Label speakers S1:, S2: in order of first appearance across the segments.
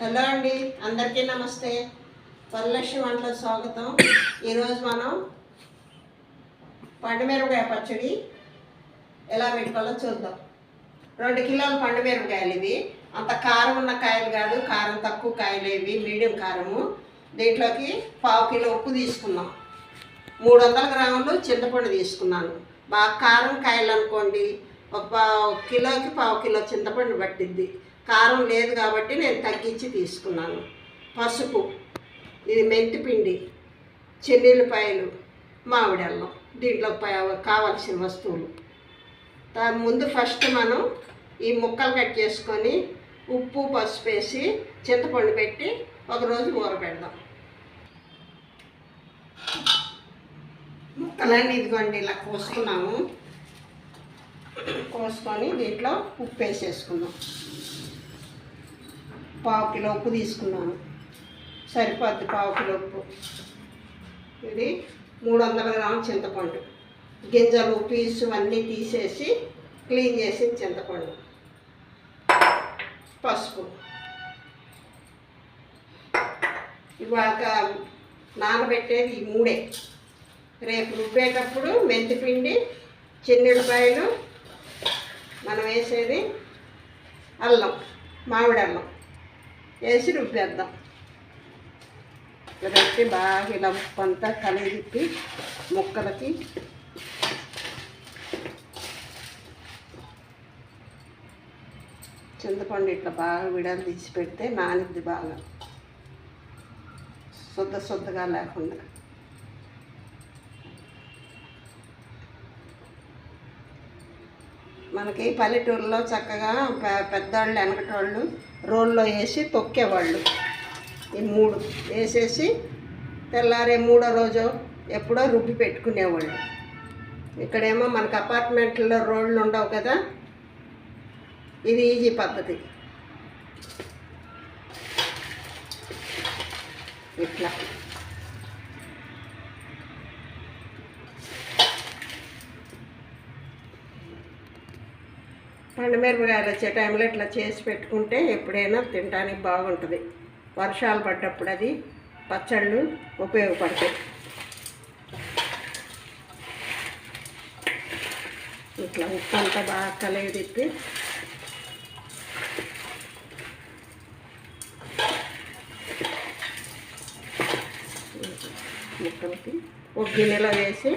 S1: Hello అండి అందరికీ నమస్తే. వరలక్ష్మి వంటల స్వాగతం. ఈరోజు మనం పండుమిరపకాయ పచ్చడి ఎలా పెట్టుకోవాలో చూద్దాం. రెండు కిలోల పండుమిరపకాయలు ఇవి. అంత కారం ఉన్న కాయలు కాదు కారం తక్కువ కాయలు ఇవి మీడియం కారము. దీంట్లోకి పావు కిలో ఉప్పు తీసుకున్నాం మూడు వందల గ్రాములు చింతపండు తీసుకున్నాను. బాగా కారం కాయలు అనుకోండి ఒక పావు కిలోకి పావు కిలో చింతపండు పట్టిద్ది. కారం లేదు కాబట్టి నేను తగ్గించి తీసుకున్నాను. పసుపు ఇది మెంతిపిండి చెన్నీళ్ళపాయలు మామిడల్లం మామిడి అల్లం దీంట్లో ప- కావాల్సిన వస్తువులు. దా- ముందు ఫస్ట్ మనం ఈ ముక్కలు కట్ చేసుకొని ఉప్పు పసుపు వేసి చింతపండు పెట్టి ఒకరోజు ఊరబెడదాం. ముక్కలన్నీ ఇదిగోండి ఇలా కోసుకున్నాము. కోసుకొని దీంట్లో ఉప్పు వేసేసుకుందాం. పావు కిలో ఉప్పు తీసుకున్నాను. సరిపోద్ది పావు కిలో ఉప్పు. ఇది మూడు వందల గ్రాముల చింతపండు. గింజలు పీసు అన్నీ తీసేసి క్లీన్ చేసి చింతపండు. పసుపు. ఇవాళ నానబెట్టేది ఈ మూడే. రేపు రుబ్బేటప్పుడు మెంతిపిండి చెన్నిడిపాయలు మనం వేసేది అల్లం మామిడి అల్లం. వేసి రుబ్బేద్దాం. పెట్టి బాగా ఇలా ఉప్పు అంతా కలిపి ముక్కలకి చింతపండు ఇట్లా బాగా విడాలు తీసి పెడితే నానిద్ది బాగా. శుద్ధ శుద్ధగా లేకుండా. మనకి పల్లెటూరులో చక్కగా పెద్దవాళ్ళు వెనకటోళ్ళు రోల్లో వేసి తొక్కేవాళ్ళు. ఈ మూడు వేసేసి తెల్లారే మూడో రోజు ఎప్పుడో రుబ్బి పెట్టుకునేవాళ్ళు. ఇక్కడేమో మనకు అపార్ట్మెంట్లో రోడ్లు ఉండవు కదా. ఇది ఈజీ పద్ధతి. ఇట్లా. పండుమిరపకాయలు వచ్చే టైంలో ఇట్లా చేసి పెట్టుకుంటే ఎప్పుడైనా తినడానికి బాగుంటుంది. వర్షాలు పడ్డప్పుడు అది పచ్చళ్ళు ఉపయోగపడతాయి. ఇట్లా ఉప్పు అంతా బాగా కలిగి తిప్పి ముక్కలకి ఒక గిన్నెలో వేసి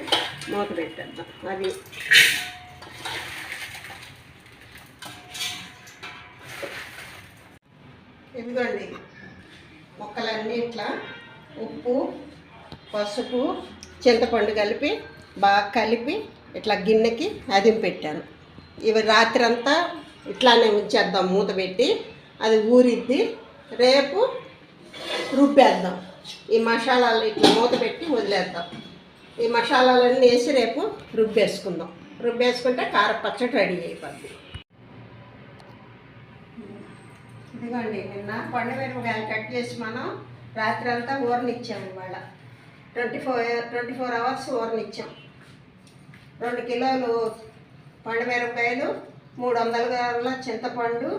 S1: మూత పెట్టేద్దాం. అది ఇదిగోండి. మొక్కలన్నీ ఇట్లా ఉప్పు పసుపు చింతపండు కలిపి బాగా కలిపి ఇట్లా గిన్నెకి అదిం పెట్టాను. ఇవి రాత్రి అంతా ఇట్లానే ఉంచేద్దాం మూత పెట్టి. అది ఊరిద్ది. రేపు రుబ్బేద్దాం. ఈ మసాలాలు ఇట్లా మూత పెట్టి వదిలేద్దాం. ఈ మసాలాలన్నీ వేసి రేపు రుబ్బేసుకుందాం. రుబ్బేసుకుంటే కార పచ్చడి రెడీ అయిపోద్ది. ఇదిగోండి నిన్న పండు మిరపకాయలు కట్ చేసి మనం రాత్రి అంతా ఊరనిచ్చాము ఇవాళ. Twenty four twenty four hours ఊరనిచ్చాం రెండు కిలోలు పండు మిరపకాయలు మూడు వందల గ్రాముల చింతపండు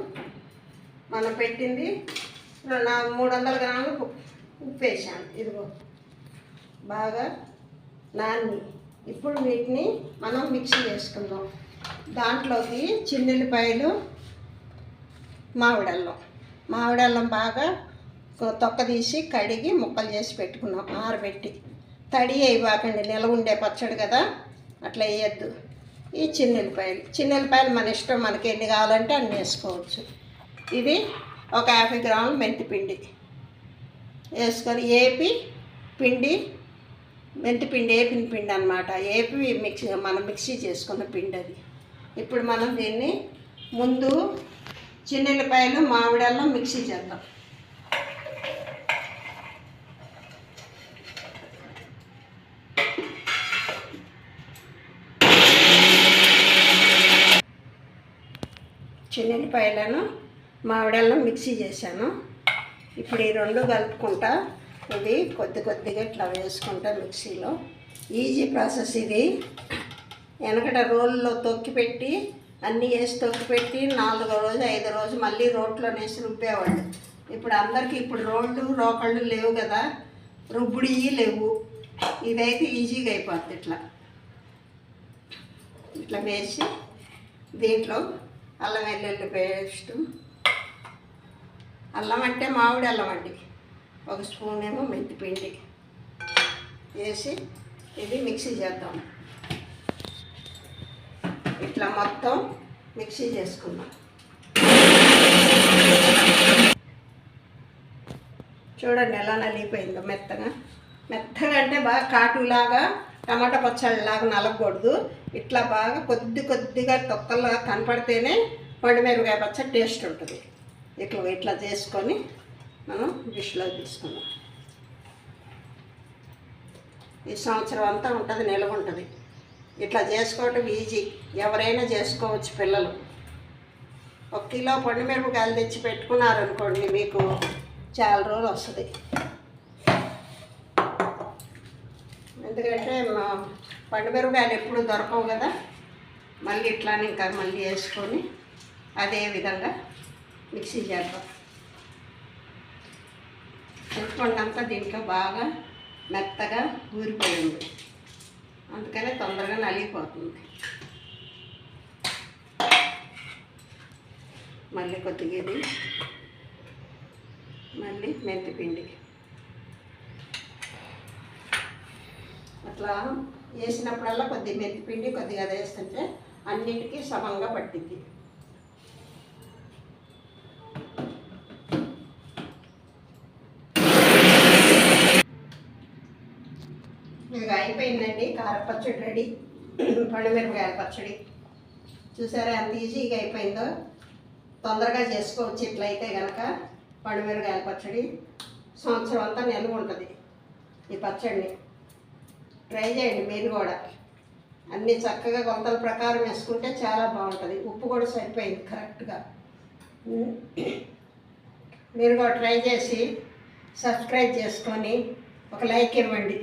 S1: మనం పెట్టింది. రెండు మూడు వందల గ్రాములు ఉప్పు వేసాను ఇదిగో బాగా నాన్ని. ఇప్పుడు వీటిని మనం మిక్సీ చేసుకుందాం. దాంట్లోకి చిన్నెల్లిపాయలు మామిడల్లం. మామిడల్లం బాగా తొక్క తీసి కడిగి ముక్కలు చేసి పెట్టుకున్నాం ఆరబెట్టి. తడి వేయబాకండి నిలవ ఉండే పచ్చడి కదా అట్లా వేయద్దు. ఈ చిన్నెల్లిపాయలు చిన్నెల్లిపాయలు మన ఇష్టం మనకి ఎన్ని కావాలంటే అన్ని వేసుకోవచ్చు. ఇది ఒక యాభై గ్రాములు మెంతిపిండి. వేసుకొని ఏపి పిండి మెంతిపిండి ఏపిన పిండి అనమాట ఏపి మిక్సీ మనం మిక్సీ చేసుకున్న పిండి అది. ఇప్పుడు మనం దీన్ని ముందు చిన్నెల్లిపాయలు మామిడల్లం మిక్సీ చేద్దాం. చిన్నెల్లిపాయలను మామిడల్లం మిక్సీ చేశాను. ఇప్పుడు ఈ రెండు కలుపుకుంటా. ఇది కొద్ది కొద్దిగా ఇట్లా వేసుకుంటా మిక్సీలో. ఈజీ ప్రాసెస్ ఇది. వెనకట రోల్లో తొక్కి పెట్టి అన్నీ వేసి తొక్కి పెట్టి నాలుగో రోజు ఐదో రోజు మళ్ళీ రోట్లో వేసి రుబ్బేవాళ్ళు. ఇప్పుడు అందరికీ ఇప్పుడు రోళ్ళు రోకళ్ళు లేవు కదా. రుబ్బుడి లేవు. ఇదైతే ఈజీగా అయిపోద్ది ఇట్లా. ఇట్లా వేసి దీంట్లో అల్లం వెల్లుల్లి పేస్టు. అల్లం అంటే మామిడి అల్లం అండి. ఒక స్పూన్ ఏమో మెంతిపిండి. వేసి ఇది మిక్సీ చేద్దాం. ఇట్లా మొత్తం మిక్సీ చేసుకుందాం చూడండి ఎలా నలిగిపోయిందో మెత్తగా. మెత్తగా అంటే బాగా కాటులాగా టమాటా పచ్చళ్ళలాగా నలగకూడదు. ఇట్లా బాగా కొద్ది కొద్దిగా తొక్కలా కనపడితేనే పండుమిరపకాయ పచ్చడి టేస్ట్ ఉంటుంది. ఇట్లా ఇట్లా చేసుకొని మనం డిష్లో తీసుకుందాం. ఈ సంవత్సరం అంతా ఉంటుంది నిలవ ఉంటుంది. ఇట్లా చేసుకోవటం ఈజీ. ఎవరైనా చేసుకోవచ్చు పిల్లలు. ఒక కిలో పండు మిరపకాయలు తెచ్చి పెట్టుకున్నారనుకోండి మీకు చాలా రోజులు వస్తుంది. ఎందుకంటే మా పండు మిరపకాయలు ఎప్పుడు దొరకవు కదా. మళ్ళీ ఇట్లానే ఇంకా మళ్ళీ వేసుకొని అదే విధంగా మిక్సీ చేద్దాం. చింతపండు అంతా దీంట్లో బాగా మెత్తగా ఊరిపోయింది. అందుకనే తొందరగా నలిగిపోతుంది. మళ్ళీ కొద్దిగా ఇది మళ్ళీ మెంతిపిండి. అట్లా వేసినప్పుడల్లా కొద్దిగా మెంతిపిండి కొద్దిగా అది వేస్తుంటే అన్నిటికీ సమంగా పట్టింది ఇక అయిపోయిందండి. కారపచ్చడి రెడీ. పండుమిరపకాయల పచ్చడి. చూసారా ఎంత ఈజీగా అయిపోయిందో? తొందరగా చేసుకోవచ్చు ఇట్లయితే కనుక పండుమిరపకాయల పచ్చడి. సంవత్సరం అంతా నిల్వ ఉంటుంది ఈ పచ్చడిని. ట్రై చేయండి మీరు కూడా. అన్నీ చక్కగా కొలతల ప్రకారం వేసుకుంటే చాలా బాగుంటుంది. ఉప్పు కూడా సరిపోయింది కరెక్ట్గా. మీరు కూడా ట్రై చేసి సబ్స్క్రైబ్ చేసుకొని ఒక లైక్ ఇవ్వండి.